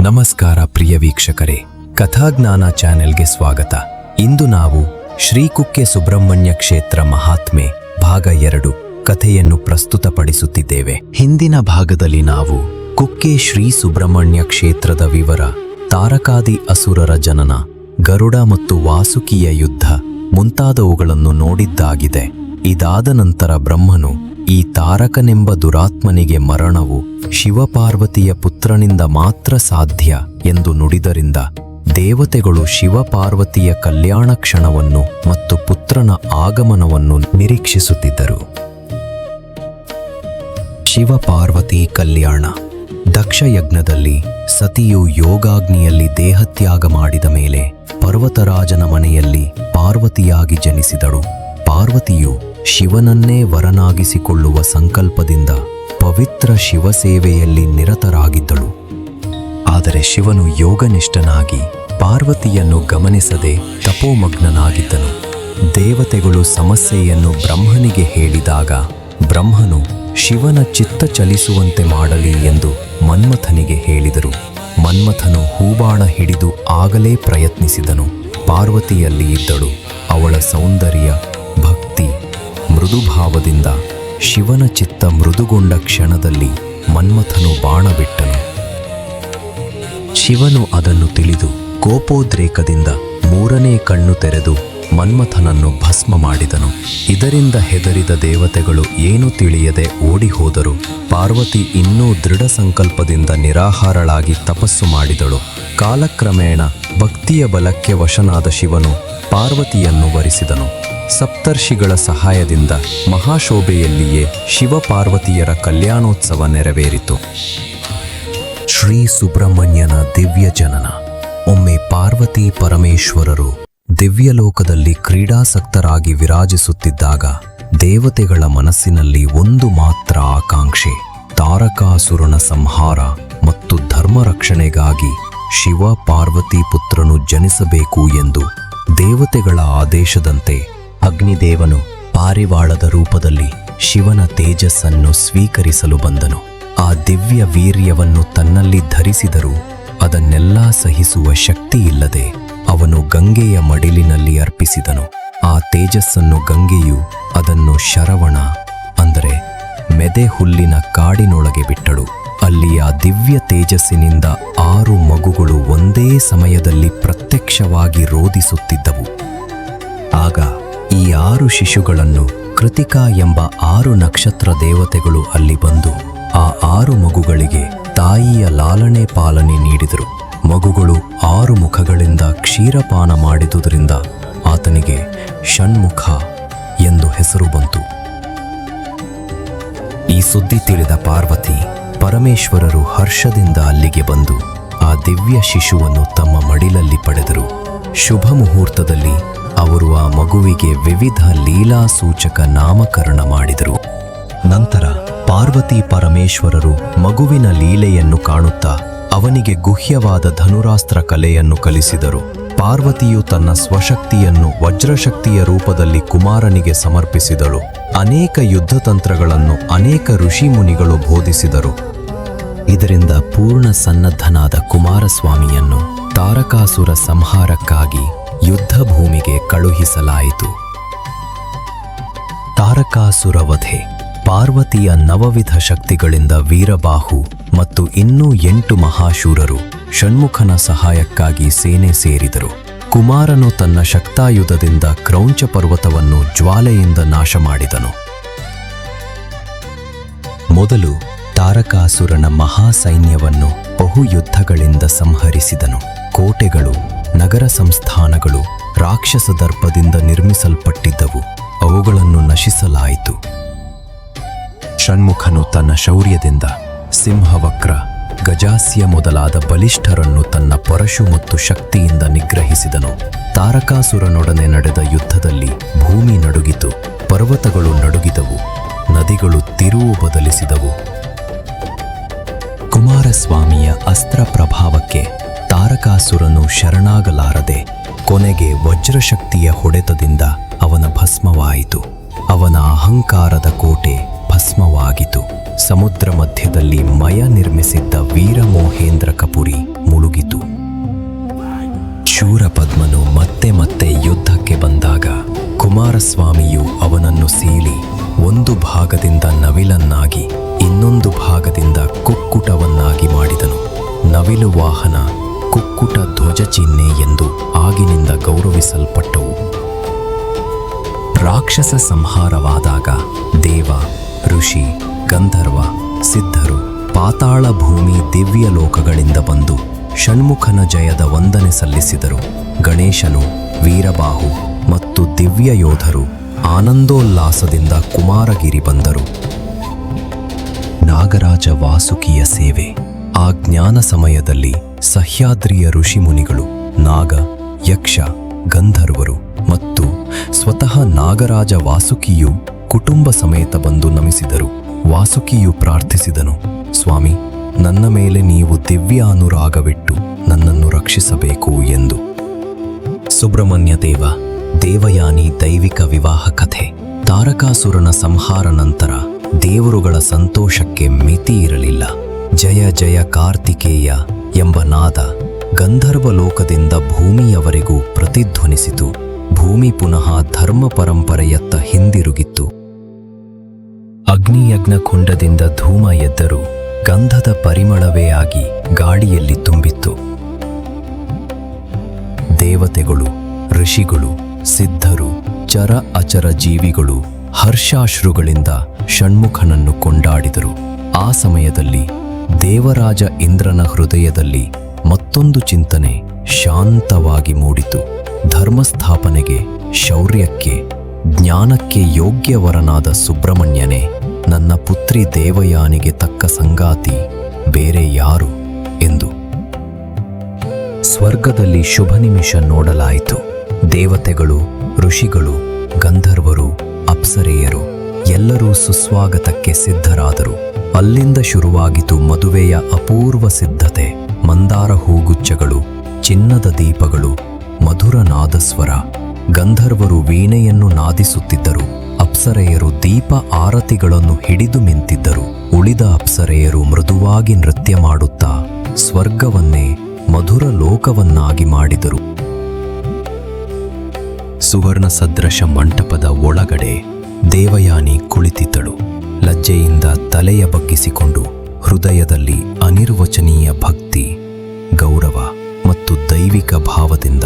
ನಮಸ್ಕಾರ ಪ್ರಿಯ ವೀಕ್ಷಕರೇ, ಕಥಾಜ್ಞಾನ ಚಾನೆಲ್ಗೆ ಸ್ವಾಗತ. ಇಂದು ನಾವು ಶ್ರೀ ಕುಕ್ಕೆ ಸುಬ್ರಹ್ಮಣ್ಯ ಕ್ಷೇತ್ರ ಮಹಾತ್ಮೆ ಭಾಗ ಎರಡು ಕಥೆಯನ್ನು ಪ್ರಸ್ತುತಪಡಿಸುತ್ತಿದ್ದೇವೆ. ಹಿಂದಿನ ಭಾಗದಲ್ಲಿ ನಾವು ಕುಕ್ಕೆ ಶ್ರೀ ಸುಬ್ರಹ್ಮಣ್ಯ ಕ್ಷೇತ್ರದ ವಿವರ, ತಾರಕಾದಿ ಅಸುರರ ಜನನ, ಗರುಡ ಮತ್ತು ವಾಸುಕಿಯ ಯುದ್ಧ ಮುಂತಾದವುಗಳನ್ನು ನೋಡಿದ್ದಾಗಿದೆ. ಇದಾದ ನಂತರ ಬ್ರಹ್ಮನು ಈ ತಾರಕನೆಂಬ ದುರಾತ್ಮನಿಗೆ ಮರಣವು ಶಿವಪಾರ್ವತಿಯ ಪುತ್ರನಿಂದ ಮಾತ್ರ ಸಾಧ್ಯ ಎಂದು ನುಡಿದರಿಂದ ದೇವತೆಗಳು ಶಿವಪಾರ್ವತಿಯ ಕಲ್ಯಾಣ ಕ್ಷಣವನ್ನು ಮತ್ತು ಪುತ್ರನ ಆಗಮನವನ್ನು ನಿರೀಕ್ಷಿಸುತ್ತಿದ್ದರು. ಶಿವಪಾರ್ವತಿ ಕಲ್ಯಾಣ. ದಕ್ಷಯಜ್ಞದಲ್ಲಿ ಸತಿಯು ಯೋಗಾಗ್ನಿಯಲ್ಲಿ ದೇಹತ್ಯಾಗ ಮಾಡಿದ ಮೇಲೆ ಪರ್ವತರಾಜನ ಮನೆಯಲ್ಲಿ ಪಾರ್ವತಿಯಾಗಿ ಜನಿಸಿದಳು. ಪಾರ್ವತಿಯು ಶಿವನನ್ನೇ ವರನಾಗಿಸಿಕೊಳ್ಳುವ ಸಂಕಲ್ಪದಿಂದ ಪವಿತ್ರ ಶಿವಸೇವೆಯಲ್ಲಿ ನಿರತರಾಗಿದ್ದಳು. ಆದರೆ ಶಿವನು ಯೋಗನಿಷ್ಠನಾಗಿ ಪಾರ್ವತಿಯನ್ನು ಗಮನಿಸದೆ ತಪೋಮಗ್ನನಾಗಿದ್ದನು. ದೇವತೆಗಳು ಸಮಸ್ಯೆಯನ್ನು ಬ್ರಹ್ಮನಿಗೆ ಹೇಳಿದಾಗ ಬ್ರಹ್ಮನು ಶಿವನ ಚಿತ್ತ ಚಲಿಸುವಂತೆ ಮಾಡಲಿ ಎಂದು ಮನ್ಮಥನಿಗೆ ಹೇಳಿದರು. ಮನ್ಮಥನು ಹೂಬಾಣ ಹಿಡಿದು ಆಗಲೇ ಪ್ರಯತ್ನಿಸಿದನು. ಪಾರ್ವತಿಯಲ್ಲಿ ಇದ್ದಳು. ಅವಳ ಸೌಂದರ್ಯ ಮೃದುಭಾವದಿಂದ ಶಿವನ ಚಿತ್ತ ಮೃದುಗೊಂಡ ಕ್ಷಣದಲ್ಲಿ ಮನ್ಮಥನು ಬಾಣ ಬಿಟ್ಟನು ಶಿವನು ಅದನ್ನು ತಿಳಿದು ಕೋಪೋದ್ರೇಕದಿಂದ ಮೂರನೇ ಕಣ್ಣು ತೆರೆದು ಮನ್ಮಥನನ್ನು ಭಸ್ಮ ಮಾಡಿದನು. ಇದರಿಂದ ಹೆದರಿದ ದೇವತೆಗಳು ಏನು ತಿಳಿಯದೆ ಓಡಿ ಹೋದರು ಪಾರ್ವತಿ ಇನ್ನೂ ದೃಢ ಸಂಕಲ್ಪದಿಂದ ನಿರಾಹಾರಳಾಗಿ ತಪಸ್ಸು ಮಾಡಿದಳು. ಕಾಲಕ್ರಮೇಣ ಭಕ್ತಿಯ ಬಲಕ್ಕೆ ವಶನಾದ ಶಿವನು ಪಾರ್ವತಿಯನ್ನು ವರಿಸಿದನು. ಸಪ್ತರ್ಷಿಗಳ ಸಹಾಯದಿಂದ ಮಹಾಶೋಭೆಯಲ್ಲಿಯೇ ಶಿವಪಾರ್ವತಿಯರ ಕಲ್ಯಾಣೋತ್ಸವ ನೆರವೇರಿತು. ಶ್ರೀ ಸುಬ್ರಹ್ಮಣ್ಯನ ದಿವ್ಯ ಜನನ ಒಮ್ಮೆ ಪಾರ್ವತಿ ಪರಮೇಶ್ವರರು ದಿವ್ಯಲೋಕದಲ್ಲಿ ಕ್ರೀಡಾಸಕ್ತರಾಗಿ ವಿರಾಜಿಸುತ್ತಿದ್ದಾಗ ದೇವತೆಗಳ ಮನಸ್ಸಿನಲ್ಲಿ ಒಂದು ಮಾತ್ರ ಆಕಾಂಕ್ಷೆ, ತಾರಕಾಸುರನ ಸಂಹಾರ ಮತ್ತು ಧರ್ಮ ರಕ್ಷಣೆಗಾಗಿ ಶಿವ ಪಾರ್ವತಿ ಪುತ್ರನು ಜನಿಸಬೇಕು ಎಂದು ದೇವತೆಗಳ ಆದೇಶದಂತೆ ಅಗ್ನಿದೇವನು ಪಾರಿವಾಳದ ರೂಪದಲ್ಲಿ ಶಿವನ ತೇಜಸ್ಸನ್ನು ಸ್ವೀಕರಿಸಲು ಬಂದನು. ಆ ದಿವ್ಯ ವೀರ್ಯವನ್ನು ತನ್ನಲ್ಲಿ ಧರಿಸಿದರೂ ಅದನ್ನೆಲ್ಲ ಸಹಿಸುವ ಶಕ್ತಿಯಿಲ್ಲದೆ ಅವನು ಗಂಗೆಯ ಮಡಿಲಿನಲ್ಲಿ ಅರ್ಪಿಸಿದನು. ಆ ತೇಜಸ್ಸನ್ನು ಗಂಗೆಯು ಅದನ್ನು ಶರವಣ, ಅಂದರೆ ಮೆದೆ ಹುಲ್ಲಿನ ಕಾಡಿನೊಳಗೆ ಬಿಟ್ಟಳು. ಅಲ್ಲಿ ಆ ದಿವ್ಯ ತೇಜಸ್ಸಿನಿಂದ ಆರು ಮಗುಗಳು ಒಂದೇ ಸಮಯದಲ್ಲಿ ಪ್ರತ್ಯಕ್ಷವಾಗಿ ರೋಧಿಸುತ್ತಿದ್ದವು. ಆಗ ಈ ಆರು ಶಿಶುಗಳನ್ನು ಕೃತಿಕಾ ಎಂಬ ಆರು ನಕ್ಷತ್ರ ದೇವತೆಗಳು ಅಲ್ಲಿ ಬಂದು ಆ ಆರು ಮಗುಗಳಿಗೆ ತಾಯಿಯ ಲಾಲನೆ ಪಾಲನೆ ನೀಡಿದರು. ಮಗುಗಳು ಆರು ಮುಖಗಳಿಂದ ಕ್ಷೀರಪಾನ ಮಾಡಿದುದರಿಂದ ಆತನಿಗೆ ಷಣ್ಮುಖ ಎಂದು ಹೆಸರು ಬಂತು. ಈ ಸುದ್ದಿ ತಿಳಿದ ಪಾರ್ವತಿ ಪರಮೇಶ್ವರರು ಹರ್ಷದಿಂದ ಅಲ್ಲಿಗೆ ಬಂದು ಆ ದಿವ್ಯ ಶಿಶುವನ್ನು ತಮ್ಮ ಮಡಿಲಲ್ಲಿ ಪಡೆದರು. ಶುಭ ಮುಹೂರ್ತದಲ್ಲಿ ಅವರು ಆ ಮಗುವಿಗೆ ವಿವಿಧ ಲೀಲಾ ಸೂಚಕ ನಾಮಕರಣ ಮಾಡಿದರು. ನಂತರ ಪಾರ್ವತಿ ಪರಮೇಶ್ವರರು ಮಗುವಿನ ಲೀಲೆಯನ್ನು ಕಾಣುತ್ತಾ ಅವನಿಗೆ ಗುಹ್ಯವಾದ ಧನುರಾಸ್ತ್ರ ಕಲೆಯನ್ನು ಕಲಿಸಿದರು. ಪಾರ್ವತಿಯು ತನ್ನ ಸ್ವಶಕ್ತಿಯನ್ನು ವಜ್ರಶಕ್ತಿಯ ರೂಪದಲ್ಲಿ ಕುಮಾರನಿಗೆ ಸಮರ್ಪಿಸಿದಳು. ಅನೇಕ ಯುದ್ಧತಂತ್ರಗಳನ್ನು ಅನೇಕ ಋಷಿಮುನಿಗಳು ಬೋಧಿಸಿದರು. ಇದರಿಂದ ಪೂರ್ಣ ಸನ್ನದ್ಧನಾದ ಕುಮಾರಸ್ವಾಮಿಯನ್ನು ತಾರಕಾಸುರ ಸಂಹಾರಕ್ಕಾಗಿ ಯುದ್ಧ ಭೂಮಿಗೆ ಕಳುಹಿಸಲಾಯಿತು. ತಾರಕಾಸುರ ವಧೆ. ಪಾರ್ವತಿಯ ನವವಿಧ ಶಕ್ತಿಗಳಿಂದ ವೀರಬಾಹು ಮತ್ತು ಇನ್ನೂ ಎಂಟು ಮಹಾಶೂರರು ಷಣ್ಮುಖನ ಸಹಾಯಕ್ಕಾಗಿ ಸೇನೆ ಸೇರಿದರು. ಕುಮಾರನು ತನ್ನ ಶಕ್ತಾಯುಧದಿಂದ ಕ್ರೌಂಚ ಪರ್ವತವನ್ನು ಜ್ವಾಲೆಯಿಂದ ನಾಶ ಮಾಡಿದನು. ಮೊದಲು ತಾರಕಾಸುರನ ಮಹಾಸೈನ್ಯವನ್ನು ಬಹು ಯುದ್ಧಗಳಿಂದ ಸಂಹರಿಸಿದನು. ಕೋಟೆಗಳು, ನಗರ ಸಂಸ್ಥಾನಗಳು, ರಾಕ್ಷಸ ದರ್ಪದಿಂದ ನಿರ್ಮಿಸಲ್ಪಟ್ಟಿದ್ದವು. ಅವುಗಳನ್ನು ನಶಿಸಲಾಯಿತು. ಷಣ್ಮುಖನು ತನ್ನ ಶೌರ್ಯದಿಂದ ಸಿಂಹವಕ್ರ, ಗಜಾಸ್ಯ ಮೊದಲಾದ ಬಲಿಷ್ಠರನ್ನು ತನ್ನ ಪರಶು ಮತ್ತು ಶಕ್ತಿಯಿಂದ ನಿಗ್ರಹಿಸಿದನು. ತಾರಕಾಸುರನೊಡನೆ ನಡೆದ ಯುದ್ಧದಲ್ಲಿ ಭೂಮಿ ನಡುಗಿತು, ಪರ್ವತಗಳು ನಡುಗಿದವು, ನದಿಗಳು ತಿರುವು ಬದಲಿಸಿದವು. ಕುಮಾರಸ್ವಾಮಿಯ ಅಸ್ತ್ರ ಪ್ರಭಾವಕ್ಕೆ ತಾರಕಾಸುರನು ಶರಣಾಗಲಾರದೆ ಕೊನೆಗೆ ವಜ್ರಶಕ್ತಿಯ ಹೊಡೆತದಿಂದ ಅವನ ಭಸ್ಮವಾಯಿತು. ಅವನ ಅಹಂಕಾರದ ಕೋಟೆ ಭಸ್ಮವಾಗಿತು. ಸಮುದ್ರ ಮಧ್ಯದಲ್ಲಿ ಮಯ ನಿರ್ಮಿಸಿದ್ದ ವೀರ ಮೋಹೇಂದ್ರ ಕಪುರಿ ಮುಳುಗಿತು. ಶೂರಪದ್ಮನು ಮತ್ತೆ ಮತ್ತೆ ಯುದ್ಧಕ್ಕೆ ಬಂದಾಗ ಕುಮಾರಸ್ವಾಮಿಯು ಅವನನ್ನು ಸೀಳಿ ಒಂದು ಭಾಗದಿಂದ ನವಿಲನ್ನಾಗಿ ಇನ್ನೊಂದು ಭಾಗದಿಂದ ಕುಕ್ಕುಟವನ್ನಾಗಿ ಮಾಡಿದನು. ನವಿಲು ವಾಹನ ಕುಕ್ಕುಟ ಧ್ವಜ ಚಿಹ್ನೆ ಎಂದು ಆಗಿನಿಂದ ಗೌರವಿಸಲ್ಪಟ್ಟವು. ರಾಕ್ಷಸ ಸಂಹಾರವಾದಾಗ ದೇವ ಋಷಿ, ಗಂಧರ್ವ, ಸಿದ್ಧರು ಪಾತಾಳ ಭೂಮಿ ದಿವ್ಯ ಲೋಕಗಳಿಂದ ಬಂದು ಷಣ್ಮುಖನ ಜಯದ ವಂದನೆ ಸಲ್ಲಿಸಿದರು. ಗಣೇಶನು, ವೀರಬಾಹು ಮತ್ತು ದಿವ್ಯ ಯೋಧರು ಆನಂದೋಲ್ಲಾಸದಿಂದ ಕುಮಾರಗಿರಿ ಬಂದರು. ನಾಗರಾಜ ವಾಸುಕಿಯ ಸೇವೆ. ಆ ಜ್ಞಾನ ಸಮಯದಲ್ಲಿ ಸಹ್ಯಾದ್ರಿಯ ಋಷಿಮುನಿಗಳು ನಾಗ, ಯಕ್ಷ, ಗಂಧರ್ವರು ಮತ್ತು ಸ್ವತಃ ನಾಗರಾಜ ವಾಸುಕಿಯು ಕುಟುಂಬ ಸಮೇತ ಬಂದು ನಮಿಸಿದರು. ವಾಸುಕಿಯು ಪ್ರಾರ್ಥಿಸಿದನು, ಸ್ವಾಮಿ, ನನ್ನ ಮೇಲೆ ನೀವು ದಿವ್ಯ ಅನುರಾಗವಿಟ್ಟು ನನ್ನನ್ನು ರಕ್ಷಿಸಬೇಕು ಎಂದು. ಸುಬ್ರಹ್ಮಣ್ಯ ದೇವ, ದೇವಯಾನಿ ದೈವಿಕ ವಿವಾಹ ಕಥೆ. ತಾರಕಾಸುರನ ಸಂಹಾರ ನಂತರ ದೇವರುಗಳ ಸಂತೋಷಕ್ಕೆ ಮಿತಿ ಇರಲಿಲ್ಲ. ಜಯ ಜಯ ಕಾರ್ತಿಕೇಯ ಎಂಬ ನಾದ ಗಂಧರ್ವ ಲೋಕದಿಂದ ಭೂಮಿಯವರೆಗೂ ಪ್ರತಿಧ್ವನಿಸಿತು. ಭೂಮಿ ಪುನಃ ಧರ್ಮ ಪರಂಪರೆಯತ್ತ ಹಿಂದಿರುಗಿತ್ತು. ಅಗ್ನಿಯಜ್ಞ ಕುಂಡದಿಂದ ಧೂಮ ಎದ್ದರೂ ಗಂಧದ ಪರಿಮಳವೇ ಆಗಿ ಗಾಳಿಯಲ್ಲಿ ತುಂಬಿತ್ತು. ದೇವತೆಗಳು, ಋಷಿಗಳು, ಸಿದ್ಧರು, ಚರ ಅಚರ ಜೀವಿಗಳು ಹರ್ಷಾಶ್ರುಗಳಿಂದ ಷಣ್ಮುಖನನ್ನು ಕೊಂಡಾಡಿದರು. ಆ ಸಮಯದಲ್ಲಿ ದೇವರಾಜ ಇಂದ್ರನ ಹೃದಯದಲ್ಲಿ ಮತ್ತೊಂದು ಚಿಂತನೆ ಶಾಂತವಾಗಿ ಮೂಡಿತು. ಧರ್ಮಸ್ಥಾಪನೆಗೆ, ಶೌರ್ಯಕ್ಕೆ, ಜ್ಞಾನಕ್ಕೆ ಯೋಗ್ಯವರನಾದ ಸುಬ್ರಹ್ಮಣ್ಯನೇ ನನ್ನ ಪುತ್ರಿ ದೇವಯಾನಿಗೆ ತಕ್ಕ ಸಂಗಾತಿ ಬೇರೆ ಯಾರು ಎಂದು. ಸ್ವರ್ಗದಲ್ಲಿ ಶುಭ ನಿಮಿಷ ನೋಡಲಾಯಿತು. ದೇವತೆಗಳು, ಋಷಿಗಳು, ಗಂಧರ್ವರು, ಅಪ್ಸರೆಯರು ಎಲ್ಲರೂ ಸುಸ್ವಾಗತಕ್ಕೆ ಸಿದ್ಧರಾದರು. ಅಲ್ಲಿಂದ ಶುರುವಾಗಿತು ಮದುವೆಯ ಅಪೂರ್ವ ಸಿದ್ಧತೆ. ಮಂದಾರ ಹೂಗುಚ್ಛಗಳು, ಚಿನ್ನದ ದೀಪಗಳು, ಮಧುರ ನಾದಸ್ವರ, ಗಂಧರ್ವರು ವೀಣೆಯನ್ನು ನಾದಿಸುತ್ತಿದ್ದರು. ಅಪ್ಸರೆಯರು ದೀಪ ಆರತಿಗಳನ್ನು ಹಿಡಿದು ನಿಂತಿದ್ದರು. ಉಳಿದ ಅಪ್ಸರೆಯರು ಮೃದುವಾಗಿ ನೃತ್ಯ ಮಾಡುತ್ತಾ ಸ್ವರ್ಗವನ್ನೇ ಮಧುರ ಲೋಕವನ್ನಾಗಿ ಮಾಡಿದರು. ಸುವರ್ಣ ಸದೃಶ ಮಂಟಪದ ಒಳಗಡೆ ದೇವಯಾನಿ ಕುಳಿತಿದ್ದಳು. ಲಜ್ಜೆಯಿಂದ ತಲೆಯ ಬಗ್ಗಿಸಿಕೊಂಡು ಹೃದಯದಲ್ಲಿ ಅನಿರ್ವಚನೀಯ ಭಕ್ತಿ, ಗೌರವ ಮತ್ತು ದೈವಿಕ ಭಾವದಿಂದ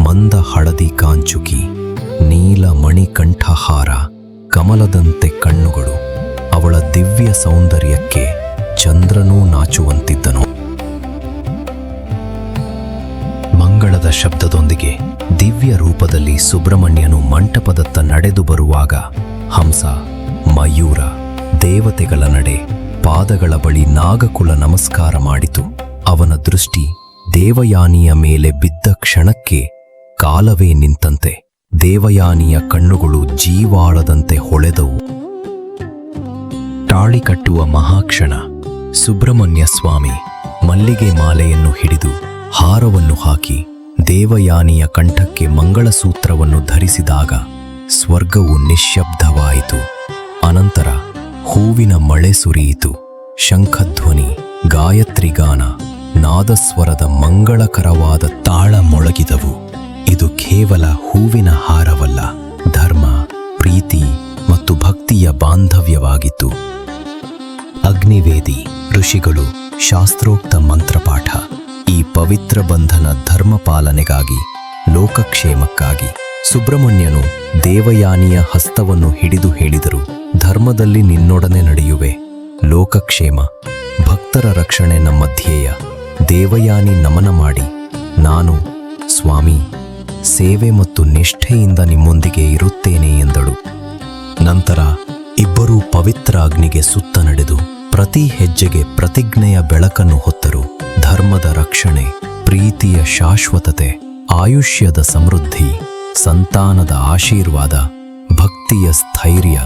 ಮಂದ ಹಳದಿ ಕಾಂಚುಕಿ ನೀಲ ಮಣಿಕಂಠಹಾರ ಕಮಲದಂತೆ ಕಣ್ಣುಗಳು ಅವಳ ದಿವ್ಯ ಸೌಂದರ್ಯಕ್ಕೆ ಚಂದ್ರನೂ ನಾಚುವಂತಿದ್ದನು. ಮಂಗಳದ ಶಬ್ದದೊಂದಿಗೆ ದಿವ್ಯ ರೂಪದಲ್ಲಿ ಸುಬ್ರಹ್ಮಣ್ಯನು ಮಂಟಪದತ್ತ ನಡೆದು ಬರುವಾಗ ಹಂಸ, ಮಯೂರ, ದೇವತೆಗಳ ನಡೆ ಪಾದಗಳ ಬಳಿ ನಾಗಕುಲ ನಮಸ್ಕಾರ ಮಾಡಿತು. ಅವನ ದೃಷ್ಟಿ ದೇವಯಾನಿಯ ಮೇಲೆ ಬಿದ್ದ ಕ್ಷಣಕ್ಕೆ ಕಾಲವೇ ನಿಂತಂತೆ. ದೇವಯಾನಿಯ ಕಣ್ಣುಗಳು ಜೀವಾಳದಂತೆ ಹೊಳೆದವು. ತಾಳಿ ಕಟ್ಟುವ ಮಹಾಕ್ಷಣ, ಸುಬ್ರಹ್ಮಣ್ಯ ಸ್ವಾಮಿ ಮಲ್ಲಿಗೆ ಮಾಲೆಯನ್ನು ಹಿಡಿದು ಹಾರವನ್ನು ಹಾಕಿ ದೇವಯಾನಿಯ ಕಂಠಕ್ಕೆ ಮಂಗಳಸೂತ್ರವನ್ನು ಧರಿಸಿದಾಗ ಸ್ವರ್ಗವು ನಿಶ್ಶಬ್ದವಾಯಿತು ಅನಂತರ ಹೂವಿನ ಮಳೆ ಸುರಿಯಿತು. ಶಂಖಧ್ವನಿ ಗಾಯತ್ರಿಗಾನ ನಾದಸ್ವರದ ಮಂಗಳಕರವಾದ ತಾಳ ಮೊಳಗಿದವು. ಇದು ಕೇವಲ ಹೂವಿನ ಹಾರವಲ್ಲ. ಧರ್ಮ, ಪ್ರೀತಿ ಮತ್ತು ಭಕ್ತಿಯ ಬಾಂಧವ್ಯವಾಗಿತ್ತು. ಅಗ್ನಿವೇದಿ, ಋಷಿಗಳು, ಶಾಸ್ತ್ರೋಕ್ತ ಮಂತ್ರಪಾಠ, ಈ ಪವಿತ್ರ ಬಂಧನ ಧರ್ಮ ಪಾಲನೆಗಾಗಿ, ಲೋಕಕ್ಷೇಮಕ್ಕಾಗಿ ಸುಬ್ರಹ್ಮಣ್ಯನು ದೇವಯಾನಿಯ ಹಸ್ತವನ್ನು ಹಿಡಿದು ಹೇಳಿದರು. ಧರ್ಮದಲ್ಲಿ ನಿನ್ನೊಡನೆ ನಡೆಯುವೆ. ಲೋಕಕ್ಷೇಮ, ಭಕ್ತರ ರಕ್ಷಣೆ ನಮ್ಮ ಧ್ಯೇಯ. ದೇವಯಾನಿ ನಮನ ಮಾಡಿ. ನಾನು, ಸ್ವಾಮಿ ಸೇವೆ ಮತ್ತು ನಿಷ್ಠೆಯಿಂದ ನಿಮ್ಮೊಂದಿಗೆ ಇರುತ್ತೇನೆ ಎಂದಳು. ನಂತರ ಇಬ್ಬರೂ ಪವಿತ್ರ ಅಗ್ನಿಗೆ ಸುತ್ತ ನಡೆದು ಪ್ರತಿ ಹೆಜ್ಜೆಗೆ ಪ್ರತಿಜ್ಞೆಯ ಬೆಳಕನ್ನು ಹೊತ್ತರು. ಧರ್ಮದ ರಕ್ಷಣೆ, ಪ್ರೀತಿಯ ಶಾಶ್ವತತೆ, ಆಯುಷ್ಯದ ಸಮೃದ್ಧಿ, ಸಂತಾನದ ಆಶೀರ್ವಾದ, ಭಕ್ತಿಯ ಸ್ಥೈರ್ಯ,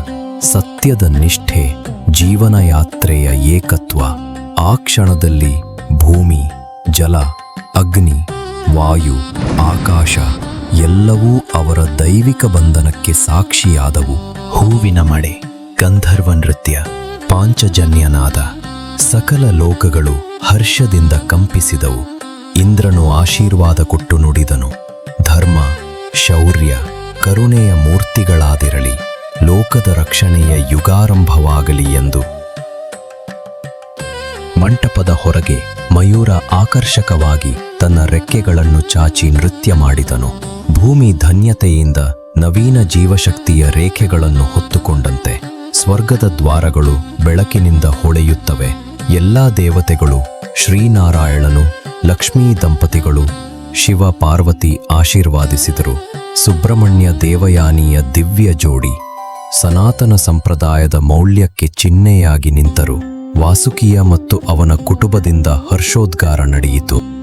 ಸತ್ಯದ ನಿಷ್ಠೆ ಜೀವನ ಯಾತ್ರೆಯ ಏಕತ್ವ, ಆ ಕ್ಷಣದಲ್ಲಿ ಭೂಮಿ, ಜಲ, ಅಗ್ನಿ ವಾಯು, ಆಕಾಶ ಎಲ್ಲವೂ ಅವರ ದೈವಿಕ ಬಂಧನಕ್ಕೆ ಸಾಕ್ಷಿಯಾದವು. ಹೂವಿನ ಮಳೆ ಗಂಧರ್ವ ನೃತ್ಯ, ಪಾಂಚಜನ್ಯನಾದ ಸಕಲ ಲೋಕಗಳು ಹರ್ಷದಿಂದ ಕಂಪಿಸಿದವು. ಇಂದ್ರನು ಆಶೀರ್ವಾದ ಕೊಟ್ಟು ನುಡಿದನು. ಧರ್ಮ, ಶೌರ್ಯ, ಕರುಣೆಯ ಮೂರ್ತಿಗಳಾದಿರಲಿ, ಲೋಕದ ರಕ್ಷಣೆಯ ಯುಗಾರಂಭವಾಗಲಿ ಎಂದು. ಮಂಟಪದ ಹೊರಗೆ ಮಯೂರ ಆಕರ್ಷಕವಾಗಿ ತನ್ನ ರೆಕ್ಕೆಗಳನ್ನು ಚಾಚಿ ನೃತ್ಯ ಮಾಡಿದನು. ಭೂಮಿ ಧನ್ಯತೆಯಿಂದ ನವೀನ ಜೀವಶಕ್ತಿಯ ರೇಖೆಗಳನ್ನು ಹೊತ್ತುಕೊಂಡಂತೆ. ಸ್ವರ್ಗದ ದ್ವಾರಗಳು ಬೆಳಕಿನಿಂದ ಹೊಳೆಯುತ್ತವೆ. ಎಲ್ಲಾ ದೇವತೆಗಳು, ಶ್ರೀನಾರಾಯಣನು, ಲಕ್ಷ್ಮೀ ದಂಪತಿಗಳು, ಶಿವ ಪಾರ್ವತಿ ಆಶೀರ್ವಾದಿಸಿದರು. ಸುಬ್ರಹ್ಮಣ್ಯ ದೇವಯಾನಿಯ ದಿವ್ಯ ಜೋಡಿ, ಸನಾತನ ಸಂಪ್ರದಾಯದ ಮೌಲ್ಯಕ್ಕೆ ಚಿಹ್ನೆಯಾಗಿ ನಿಂತರು. ವಾಸುಕಿಯ ಮತ್ತು ಅವನ ಕುಟುಂಬದಿಂದ ಹರ್ಷೋದ್ಗಾರ ನಡೆಯಿತು.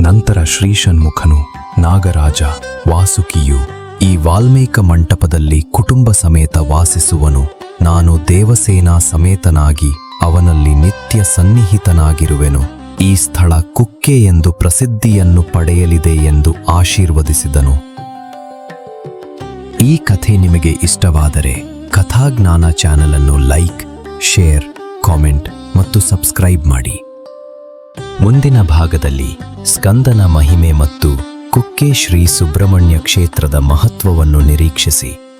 ನಂತರ ಶ್ರೀಷಣ್ಮುಖನು ನಾಗರಾಜ, ವಾಸುಕಿಯು ಈ ವಾಲ್ಮೀಕ ಮಂಟಪದಲ್ಲಿ ಕುಟುಂಬ ಸಮೇತ ವಾಸಿಸುವನು. ನಾನು ದೇವಸೇನಾ ಸಮೇತನಾಗಿ ಅವನಲ್ಲಿ ನಿತ್ಯ ಸನ್ನಿಹಿತನಾಗಿರುವೆನು. ಈ ಸ್ಥಳ ಕುಕ್ಕೆ ಎಂದು ಪ್ರಸಿದ್ಧಿಯನ್ನು ಪಡೆಯಲಿದೆ ಎಂದು ಆಶೀರ್ವದಿಸಿದನು. ಈ ಕಥೆ ನಿಮಗೆ ಇಷ್ಟವಾದರೆ ಕಥಾಜ್ಞಾನ ಚಾನಲನ್ನು ಲೈಕ್, ಶೇರ್, ಕಾಮೆಂಟ್ ಮತ್ತು ಸಬ್ಸ್ಕ್ರೈಬ್ ಮಾಡಿ. ಮುಂದಿನ ಭಾಗದಲ್ಲಿ ಸ್ಕಂದನ ಮಹಿಮೆ ಮತ್ತು ಕುಕ್ಕೆ ಶ್ರೀ ಸುಬ್ರಹ್ಮಣ್ಯ ಕ್ಷೇತ್ರದ ಮಹತ್ವವನ್ನು ನಿರೀಕ್ಷಿಸಿ.